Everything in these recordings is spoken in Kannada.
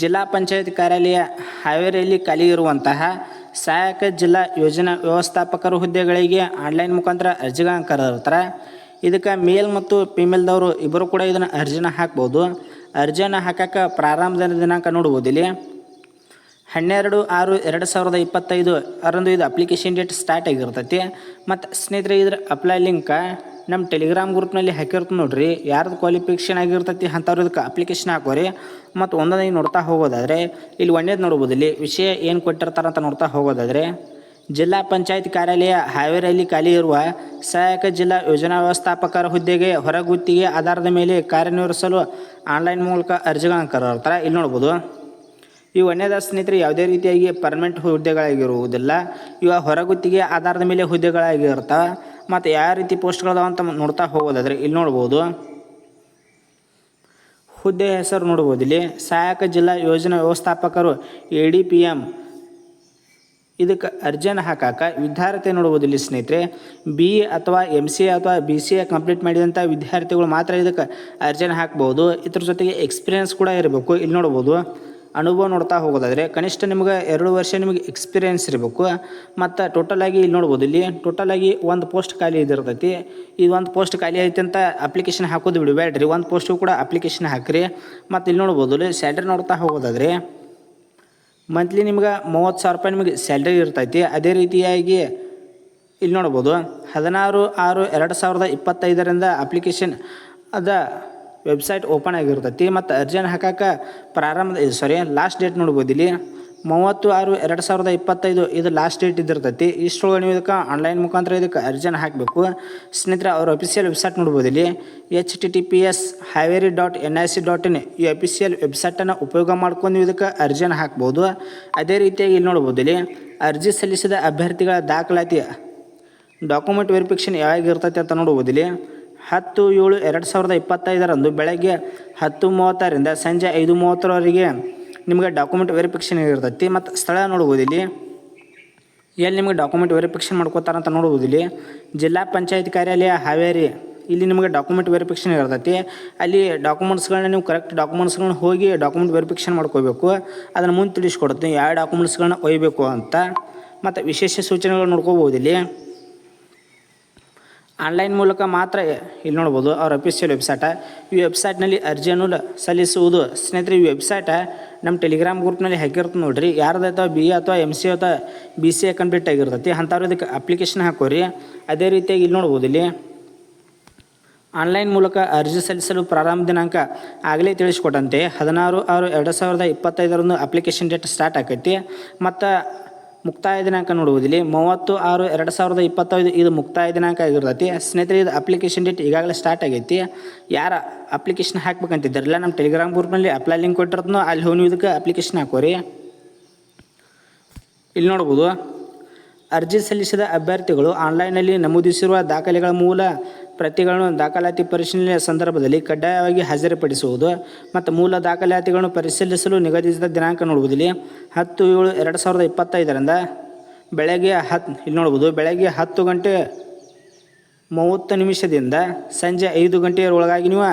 ಜಿಲ್ಲಾ ಪಂಚಾಯತ್ ಕಾರ್ಯಾಲಯ ಹಾವೇರಿಯಲ್ಲಿ ಖಾಲಿ ಇರುವಂತಹ ಸಹಾಯಕ ಜಿಲ್ಲಾ ಯೋಜನಾ ವ್ಯವಸ್ಥಾಪಕರ ಹುದ್ದೆಗಳಿಗೆ ಆನ್ಲೈನ್ ಮುಖಾಂತರ ಅರ್ಜಿಗಳನ್ನು ಕರೆದಿರ್ತಾರೆ ಇದಕ್ಕೆ ಮೇಲ್ ಮತ್ತು ಫಿಮೇಲ್ದವರು ಇಬ್ಬರು ಕೂಡ ಇದನ್ನು ಅರ್ಜಿನ ಹಾಕ್ಬೋದು. ಅರ್ಜಿಯನ್ನು ಹಾಕಕ್ಕೆ ಪ್ರಾರಂಭದ ದಿನಾಂಕ ನೋಡ್ಬೋದಿಲ್ಲಿ. ಹನ್ನೆರಡು ಆರು ಎರಡು ಸಾವಿರದ ಇಪ್ಪತ್ತೈದು, ಅರಂದು ಇದು ಅಪ್ಲಿಕೇಶನ್ ಡೇಟ್ ಸ್ಟಾರ್ಟ್ ಆಗಿರ್ತೈತಿ. ಮತ್ತು ಸ್ನೇಹಿತರೆ ಇದ್ರ ಅಪ್ಲೈ ಲಿಂಕ ನಮ್ಮ ಟೆಲಿಗ್ರಾಮ್ ಗ್ರೂಪ್ನಲ್ಲಿ ಹಾಕಿರ್ತ ನೋಡ್ರಿ. ಯಾರ್ದು ಕ್ವಾಲಿಫಿಕೇಷನ್ ಆಗಿರ್ತೈತಿ ಅಂಥವ್ರು ಇದಕ್ಕೆ ಅಪ್ಲಿಕೇಶನ್ ಹಾಕೋರಿ. ಮತ್ತು ಒಂದೊಂದಾಗಿ ನೋಡ್ತಾ ಹೋಗೋದಾದರೆ, ಇಲ್ಲಿ ಒಂದೇದು ನೋಡ್ಬೋದು ಇಲ್ಲಿ, ವಿಷಯ ಏನು ಕೊಟ್ಟಿರ್ತಾರೆ ಅಂತ ನೋಡ್ತಾ ಹೋಗೋದಾದರೆ, ಜಿಲ್ಲಾ ಪಂಚಾಯತ್ ಕಾರ್ಯಾಲಯ ಹಾವೇರಿಯಲ್ಲಿ ಖಾಲಿ ಇರುವ ಸಹಾಯಕ ಜಿಲ್ಲಾ ಯೋಜನಾ ವ್ಯವಸ್ಥಾಪಕರ ಹುದ್ದೆಗೆ ಹೊರಗುತ್ತಿಗೆ ಆಧಾರದ ಮೇಲೆ ಕಾರ್ಯನಿರ್ವಹಿಸಲು ಆನ್ಲೈನ್ ಮೂಲಕ ಅರ್ಜಿಗಳನ್ನು ಕರೆದಿರ್ತಾರೆ. ಇಲ್ಲಿ ನೋಡ್ಬೋದು. ಈ ಒಂದೇದ ಸ್ನೇಹಿತರೆ, ಯಾವುದೇ ರೀತಿಯಾಗಿ ಪರ್ಮನೆಂಟ್ ಹುದ್ದೆಗಳಾಗಿರುವುದಿಲ್ಲ. ಇವ ಹೊರಗುತ್ತಿಗೆ ಆಧಾರದ ಮೇಲೆ ಹುದ್ದೆಗಳಾಗಿರ್ತವೆ. ಮತ್ತು ಯಾವ ರೀತಿ ಪೋಸ್ಟ್ಗಳದಾವ ಅಂತ ನೋಡ್ತಾ ಹೋಗೋದಾದ್ರೆ ಇಲ್ಲಿ ನೋಡ್ಬೋದು. ಹುದ್ದೆ ಹೆಸರು ನೋಡ್ಬೋದು ಇಲ್ಲಿ. ಸಹಾಯಕ ಜಿಲ್ಲಾ ಯೋಜನಾ ವ್ಯವಸ್ಥಾಪಕರು ಎ ಡಿ ಪಿ ಎಂ ಇದಕ್ಕೆ ಅರ್ಜಿಯನ್ನು ಹಾಕಾಕ ವಿದ್ಯಾರ್ಥಿ ನೋಡ್ಬೋದು ಇಲ್ಲಿ ಸ್ನೇಹಿತರೆ. ಬಿ ಎ ಅಥವಾ ಎಂ ಸಿ ಎ ಅಥವಾ ಬಿ ಸಿ ಎ ಕಂಪ್ಲೀಟ್ ಮಾಡಿದಂಥ ವಿದ್ಯಾರ್ಥಿಗಳು ಮಾತ್ರ ಇದಕ್ಕೆ ಅರ್ಜಿಯನ್ನು ಹಾಕ್ಬೋದು. ಇದ್ರ ಜೊತೆಗೆ ಎಕ್ಸ್ಪೀರಿಯನ್ಸ್ ಕೂಡ ಇರಬೇಕು. ಇಲ್ಲಿ ನೋಡ್ಬೋದು. ಅನುಭವ ನೋಡ್ತಾ ಹೋಗೋದಾದರೆ ಕನಿಷ್ಠ ನಿಮಗೆ ಎರಡು ವರ್ಷ ನಿಮಗೆ ಎಕ್ಸ್ಪೀರಿಯನ್ಸ್ ಇರಬೇಕು. ಮತ್ತು ಟೋಟಲಾಗಿ ಇಲ್ಲಿ ನೋಡ್ಬೋದು, ಇಲ್ಲಿ ಟೋಟಲಾಗಿ ಒಂದು ಪೋಸ್ಟ್ ಖಾಲಿ ಇದಿರ್ತೈತಿ ಇದು ಒಂದು ಪೋಸ್ಟ್ ಖಾಲಿ ಐತಿ ಅಂತ ಅಪ್ಲಿಕೇಶನ್ ಹಾಕೋದು ಬಿಡಿ ಬಿಡಬೇಡ್ರಿ ಒಂದು ಪೋಸ್ಟು ಕೂಡ ಅಪ್ಲಿಕೇಶನ್ ಹಾಕ್ರಿ. ಮತ್ತು ಇಲ್ಲಿ ನೋಡ್ಬೋದು, ಇಲ್ಲಿ ಸ್ಯಾಲ್ರಿ ನೋಡ್ತಾ ಹೋಗೋದಾದರೆ ಮಂತ್ಲಿ ನಿಮ್ಗೆ ಮೂವತ್ತು ಸಾವಿರ ರೂಪಾಯಿ ನಿಮಗೆ ಸ್ಯಾಲ್ರಿ ಇರ್ತೈತಿ. ಅದೇ ರೀತಿಯಾಗಿ ಇಲ್ಲಿ ನೋಡ್ಬೋದು, ಹದಿನಾರು ಆರು ಎರಡು ಸಾವಿರದ ಇಪ್ಪತ್ತೈದರಿಂದ ಅಪ್ಲಿಕೇಶನ್ ಅದ ವೆಬ್ಸೈಟ್ ಓಪನ್ ಆಗಿರ್ತೈತಿ. ಮತ್ತು ಅರ್ಜಿಯನ್ನು ಹಾಕಕ್ಕೆ ಪ್ರಾರಂಭ ಸಾರಿ ಲಾಸ್ಟ್ ಡೇಟ್ ನೋಡ್ಬೋದು ಇಲ್ಲಿ. ಮೂವತ್ತು ಆರು ಎರಡು ಸಾವಿರದ ಇಪ್ಪತ್ತೈದು ಇದು ಲಾಸ್ಟ್ ಡೇಟ್ ಇದ್ದಿರ್ತೈತಿ. ಇಷ್ಟೊಳಗೆ ನೀವು ಇದಕ್ಕೆ ಆನ್ಲೈನ್ ಮುಖಾಂತರ ಇದಕ್ಕೆ ಅರ್ಜಿಯನ್ನು ಹಾಕಬೇಕು. ಸ್ನೇಹಿತರೆ, ಅವ್ರ ಅಫಿಷಿಯಲ್ ವೆಬ್ಸೈಟ್ ನೋಡ್ಬೋದು ಇಲ್ಲಿ. H T T P S Haveri dot N I C dot in ಈ ಅಫಿಷಿಯಲ್ ವೆಬ್ಸೈಟನ್ನು ಉಪಯೋಗ ಮಾಡ್ಕೊಂಡು ನೀವು ಇದಕ್ಕೆ ಅರ್ಜಿಯನ್ನು ಹಾಕ್ಬೋದು. ಅದೇ ರೀತಿಯಾಗಿ ಇಲ್ಲಿ ನೋಡ್ಬೋದು ಇಲ್ಲಿ. ಅರ್ಜಿ ಸಲ್ಲಿಸಿದ ಅಭ್ಯರ್ಥಿಗಳ ದಾಖಲಾತಿ ಡಾಕ್ಯುಮೆಂಟ್ ವೆರಿಫಿಕೇಷನ್ ಯಾವಾಗ ಇರ್ತೈತೆ ಅಂತ ನೋಡ್ಬೋದು ಇಲ್ಲಿ. ಹತ್ತು ಏಳು ಎರಡು ಸಾವಿರದ ಇಪ್ಪತ್ತೈದರಂದು ಬೆಳಗ್ಗೆ ಹತ್ತು ಮೂವತ್ತರಿಂದ ಸಂಜೆ ಐದು ಮೂವತ್ತರವರೆಗೆ ನಿಮಗೆ ಡಾಕ್ಯುಮೆಂಟ್ ವೆರಿಫಿಕೇಷನ್ ಇರ್ತೈತಿ ಮತ್ತು ಸ್ಥಳ ನೋಡ್ಬೋದು ಇಲ್ಲಿ ಎಲ್ಲಿ ನಿಮಗೆ ಡಾಕ್ಯುಮೆಂಟ್ ವೆರಿಫಿಕೇಷನ್ ನೋಡ್ಬೋದು ಇಲ್ಲಿ ಜಿಲ್ಲಾ ಪಂಚಾಯತ್ ಕಾರ್ಯಾಲಯ ಹಾವೇರಿ, ಇಲ್ಲಿ ನಿಮಗೆ ಡಾಕ್ಯುಮೆಂಟ್ ವೆರಿಫಿಕೇಷನ್ ಇರ್ತೈತಿ. ಅಲ್ಲಿ ಡಾಕ್ಯುಮೆಂಟ್ಸ್ಗಳನ್ನ ನೀವು ಕರೆಕ್ಟ್ ಡಾಕ್ಯುಮೆಂಟ್ಸ್ಗಳನ್ನ ಹೋಗಿ ಡಾಕ್ಯುಮೆಂಟ್ ವೆರಿಫಿಕೇಷನ್ ಮಾಡ್ಕೋಬೇಕು. ಅದನ್ನು ಮುಂದೆ ತಿಳಿಸ್ಕೊಡುತ್ತೆ ಯಾವ ಡಾಕ್ಯುಮೆಂಟ್ಸ್ಗಳನ್ನ ಒಯ್ಯಬೇಕು ಅಂತ. ಮತ್ತು ವಿಶೇಷ ಸೂಚನೆಗಳು ನೋಡ್ಕೋಬೋದು ಇಲ್ಲಿ ಆನ್ಲೈನ್ ಮೂಲಕ ಮಾತ್ರ ಇಲ್ಲಿ ನೋಡ್ಬೋದು. ಅವ್ರ ಅಫಿಷಿಯಲ್ ವೆಬ್ಸೈಟ ಈ ವೆಬ್ಸೈಟ್ನಲ್ಲಿ ಅರ್ಜಿಯನ್ನು ಸಲ್ಲಿಸುವುದು. ಸ್ನೇಹಿತರೆ, ಈ ವೆಬ್ಸೈಟ ನಮ್ಮ ಟೆಲಿಗ್ರಾಮ್ ಗ್ರೂಪ್ನಲ್ಲಿ ಹಾಕಿರ್ತ ನೋಡ್ರಿ. ಯಾರ್ದು ಅಥವಾ ಬಿ ಎ ಅಥವಾ ಎಂ ಸಿ ಅಥವಾ ಬಿ ಸಿ ಎ ಕಂಪ್ಲೀಟ್ ಆಗಿರ್ತೈತಿ, ಅಂಥವ್ರು ಇದಕ್ಕೆ ಅಪ್ಲಿಕೇಶನ್ ಹಾಕೋರಿ. ಅದೇ ರೀತಿಯಾಗಿ ಇಲ್ಲಿ ನೋಡ್ಬೋದು ಇಲ್ಲಿ. ಆನ್ಲೈನ್ ಮೂಲಕ ಅರ್ಜಿ ಸಲ್ಲಿಸಲು ಪ್ರಾರಂಭ ದಿನಾಂಕ ಆಗಲೇ ತಿಳಿಸ್ಕೊಟ್ಟಂತೆ. ಹದಿನಾರು ಆರು ಎರಡು ಸಾವಿರದ ಇಪ್ಪತ್ತೈದರಂದು ಅಪ್ಲಿಕೇಶನ್ ಡೇಟ್ ಸ್ಟಾರ್ಟ್ ಆಕೈತಿ. ಮತ್ತು ಮುಕ್ತಾಯ ದಿನಾಂಕ ನೋಡುವುದಿಲ್ಲ ಮೂವತ್ತು ಆರು ಎರಡು ಸಾವಿರದ ಇಪ್ಪತ್ತೈದು ಇದು ಮುಕ್ತಾಯ ದಿನಾಂಕ ಆಗಿರ್ತೈತಿ. ಸ್ನೇಹಿತರೆ, ಇದು ಅಪ್ಲಿಕೇಶನ್ ಡೇಟ್ ಈಗಾಗಲೇ ಸ್ಟಾರ್ಟ್ ಆಗೈತಿ. ಯಾರ ಅಪ್ಲಿಕೇಶನ್ ಹಾಕ್ಬೇಕಂತಿದ್ದಾರಲ್ಲ ನಮ್ಮ ಟೆಲಿಗ್ರಾಮ್ ಗ್ರೂಪ್ನಲ್ಲಿ ಅಪ್ಲೈ ಲಿಂಕ್ ಕೊಟ್ಟಿರ್ತನೋ, ಅಲ್ಲಿ ಹೋಗಿ ಇದಕ್ಕೆ ಅಪ್ಲಿಕೇಶನ್ ಹಾಕೋರಿ. ಇಲ್ಲಿ ನೋಡ್ಬೋದು, ಅರ್ಜಿ ಸಲ್ಲಿಸಿದ ಅಭ್ಯರ್ಥಿಗಳು ಆನ್ಲೈನ್ನಲ್ಲಿ ನಮೂದಿಸಿರುವ ದಾಖಲೆಗಳ ಮೂಲ ಪ್ರತಿಗಳನ್ನು ದಾಖಲಾತಿ ಪರಿಶೀಲನೆಯ ಸಂದರ್ಭದಲ್ಲಿ ಕಡ್ಡಾಯವಾಗಿ ಹಾಜರುಪಡಿಸುವುದು ಮತ್ತು ಮೂಲ ದಾಖಲಾತಿಗಳನ್ನು ಪರಿಶೀಲಿಸಲು ನಿಗದಿತ ದಿನಾಂಕ ನೋಡುವುದಿಲ್ಲಿ ಹತ್ತು ಏಳು ಎರಡು ಸಾವಿರದ ಇಪ್ಪತ್ತೈದರಿಂದ ಬೆಳಗ್ಗೆ ಹತ್ತು ಇಲ್ಲಿ ನೋಡ್ಬೋದು ಬೆಳಗ್ಗೆ ಹತ್ತು ಗಂಟೆ ಮೂವತ್ತು ನಿಮಿಷದಿಂದ ಸಂಜೆ ಐದು ಗಂಟೆಯ ಒಳಗಾಗಿ ನೀವು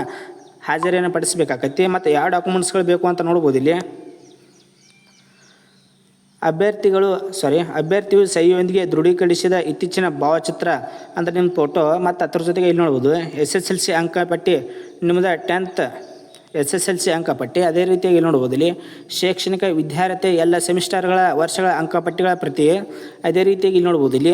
ಹಾಜರಿಯನ್ನು ಪಡಿಸಬೇಕಾಗತ್ತೆ ಮತ್ತು ಯಾವ ಡಾಕ್ಯುಮೆಂಟ್ಸ್ಗಳು ಬೇಕು ಅಂತ ನೋಡ್ಬೋದು ಇಲ್ಲಿ. ಅಭ್ಯರ್ಥಿಗಳು ಸಾರಿ ಅಭ್ಯರ್ಥಿಯು ಸಹಿಯೊಂದಿಗೆ ದೃಢೀಕರಿಸಿದ ಇತ್ತೀಚಿನ ಭಾವಚಿತ್ರ ಅಂದರೆ ನಿಮ್ಮ ಫೋಟೋ ಮತ್ತು ಅದ್ರ ಜೊತೆಗೆ ಇಲ್ಲಿ ನೋಡ್ಬೋದು. ಎಸ್ ಎಸ್ ಎಲ್ ಸಿ ಅಂಕಪಟ್ಟಿ ನಿಮ್ಮದು tenth S S L C ಅಂಕಪಟ್ಟಿ, ಅದೇ ರೀತಿಯಾಗಿ ಇಲ್ಲಿ ನೋಡ್ಬೋದು ಇಲ್ಲಿ. ಶೈಕ್ಷಣಿಕ ವಿದ್ಯಾರ್ಥಿ ಎಲ್ಲ ಸೆಮಿಸ್ಟರ್ಗಳ ವರ್ಷಗಳ ಅಂಕಪಟ್ಟಿಗಳ ಪ್ರತಿ, ಅದೇ ರೀತಿಯಾಗಿ ಇಲ್ಲಿ ನೋಡ್ಬೋದು ಇಲ್ಲಿ.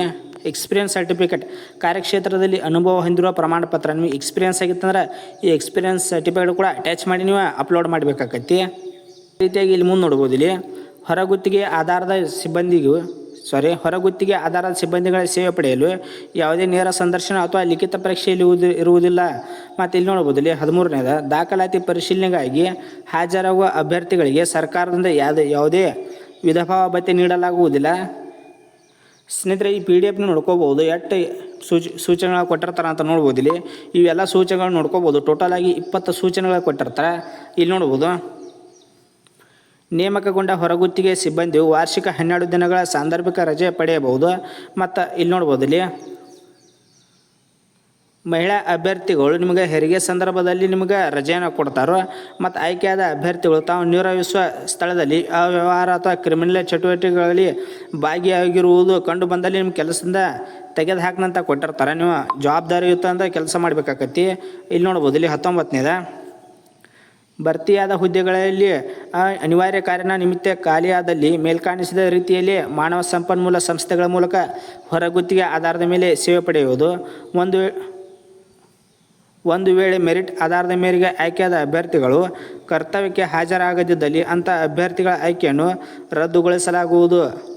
ಎಕ್ಸ್ಪೀರಿಯನ್ಸ್ ಸರ್ಟಿಫಿಕೇಟ್ ಕಾರ್ಯಕ್ಷೇತ್ರದಲ್ಲಿ ಅನುಭವ ಹೊಂದಿರುವ ಪ್ರಮಾಣ ಪತ್ರ ನಿಮಗೆ ಎಕ್ಸ್ಪೀರಿಯನ್ಸ್ ಆಗಿತ್ತಂದ್ರೆ ಈ ಎಕ್ಸ್ಪೀರಿಯನ್ಸ್ ಸರ್ಟಿಫಿಕೇಟ್ ಕೂಡ ಅಟ್ಯಾಚ್ ಮಾಡಿ ನೀವು ಅಪ್ಲೋಡ್ ಮಾಡಬೇಕಾಗತ್ತಿ ರೀತಿಯಾಗಿ ಇಲ್ಲಿ ಮುಂದೆ ನೋಡ್ಬೋದು ಇಲ್ಲಿ. ಹೊರಗುತ್ತಿಗೆ ಆಧಾರದ ಸಿಬ್ಬಂದಿಗೂ ಸಾರಿ ಹೊರಗುತ್ತಿಗೆ ಆಧಾರದ ಸಿಬ್ಬಂದಿಗಳ ಸೇವೆ ಪಡೆಯಲು ಯಾವುದೇ ನೇರ ಸಂದರ್ಶನ ಅಥವಾ ಲಿಖಿತ ಪರೀಕ್ಷೆಯಲ್ಲಿ ಇರುವುದು ಇರುವುದಿಲ್ಲ. ಮತ್ತು ಇಲ್ಲಿ ನೋಡ್ಬೋದು, ಇಲ್ಲಿ ಹದಿಮೂರನೇದ, ದಾಖಲಾತಿ ಪರಿಶೀಲನೆಗಾಗಿ ಹಾಜರಾಗುವ ಅಭ್ಯರ್ಥಿಗಳಿಗೆ ಸರ್ಕಾರದಿಂದ ಯಾವುದೇ ಯಾವುದೇ ವಿಧಭಾವ ಭತ್ಯೆ ನೀಡಲಾಗುವುದಿಲ್ಲ. ಸ್ನೇಹಿತರೆ, ಈ ಪಿ ಡಿ ಎಫ್ನ ನೋಡ್ಕೋಬೋದು ಎಷ್ಟು ಸೂಚ, ಸೂಚನೆಗಳು ಕೊಟ್ಟಿರ್ತಾರೆ ಅಂತ ನೋಡ್ಬೋದು ಇಲ್ಲಿ. ಇವೆಲ್ಲ ಸೂಚನೆಗಳು ನೋಡ್ಕೋಬೋದು ಟೋಟಲಾಗಿ ಇಪ್ಪತ್ತು ಸೂಚನೆಗಳು ಕೊಟ್ಟಿರ್ತಾರೆ. ಇಲ್ಲಿ ನೋಡ್ಬೋದು. ನೇಮಕಗೊಂಡ ಹೊರಗುತ್ತಿಗೆ ಸಿಬ್ಬಂದಿಯು ವಾರ್ಷಿಕ ಹನ್ನೆರಡು ದಿನಗಳ ಸಾಂದರ್ಭಿಕ ರಜೆ ಪಡೆಯಬಹುದು. ಮತ್ತು ಇಲ್ಲಿ ನೋಡ್ಬೋದು ಇಲ್ಲಿ ಮಹಿಳಾ ಅಭ್ಯರ್ಥಿಗಳು ನಿಮಗೆ ಹೆರಿಗೆ ಸಂದರ್ಭದಲ್ಲಿ ನಿಮಗೆ ರಜೆಯನ್ನು ಕೊಡ್ತಾರೋ, ಮತ್ತು ಆಯ್ಕೆಯಾದ ಅಭ್ಯರ್ಥಿಗಳು ತಾವು ನಿರ್ವಹಿಸುವ ಸ್ಥಳದಲ್ಲಿ ಅವ್ಯವಹಾರ ಅಥವಾ ಕ್ರಿಮಿನಲ್ ಚಟುವಟಿಕೆಗಳಲ್ಲಿ ಭಾಗಿಯಾಗಿರುವುದು ಕಂಡು ಬಂದಲ್ಲಿ ನಿಮ್ಮ ಕೆಲಸದಿಂದ ತೆಗೆದು ಹಾಕಿನಂತ ಕೊಟ್ಟಿರ್ತಾರೆ. ನೀವು ಜವಾಬ್ದಾರಿಯುತ ಅಂತ ಕೆಲಸ ಮಾಡಬೇಕಾಗತ್ತಿ ಇಲ್ಲಿ ನೋಡ್ಬೋದು ಇಲ್ಲಿ ಹತ್ತೊಂಬತ್ತನೇದ. ಭರ್ತಿಯಾದ ಹುದ್ದೆಗಳಲ್ಲಿ ಅನಿವಾರ್ಯ ಕಾರಣ ನಿಮಿತ್ತ ಖಾಲಿಯಾದಲ್ಲಿ ಮೇಲ್ಕಾಣಿಸಿದ ರೀತಿಯಲ್ಲಿ ಮಾನವ ಸಂಪನ್ಮೂಲ ಸಂಸ್ಥೆಗಳ ಮೂಲಕ ಹೊರಗುತ್ತಿಗೆ ಆಧಾರದ ಮೇಲೆ ಸೇವೆ ಪಡೆಯುವುದು. ಒಂದು ಒಂದು ವೇಳೆ ಮೆರಿಟ್ ಆಧಾರದ ಮೇರೆಗೆ ಆಯ್ಕೆಯಾದ ಅಭ್ಯರ್ಥಿಗಳು ಕರ್ತವ್ಯಕ್ಕೆ ಹಾಜರಾಗದಿದ್ದಲ್ಲಿ ಅಂಥ ಅಭ್ಯರ್ಥಿಗಳ ಆಯ್ಕೆಯನ್ನು ರದ್ದುಗೊಳಿಸಲಾಗುವುದು.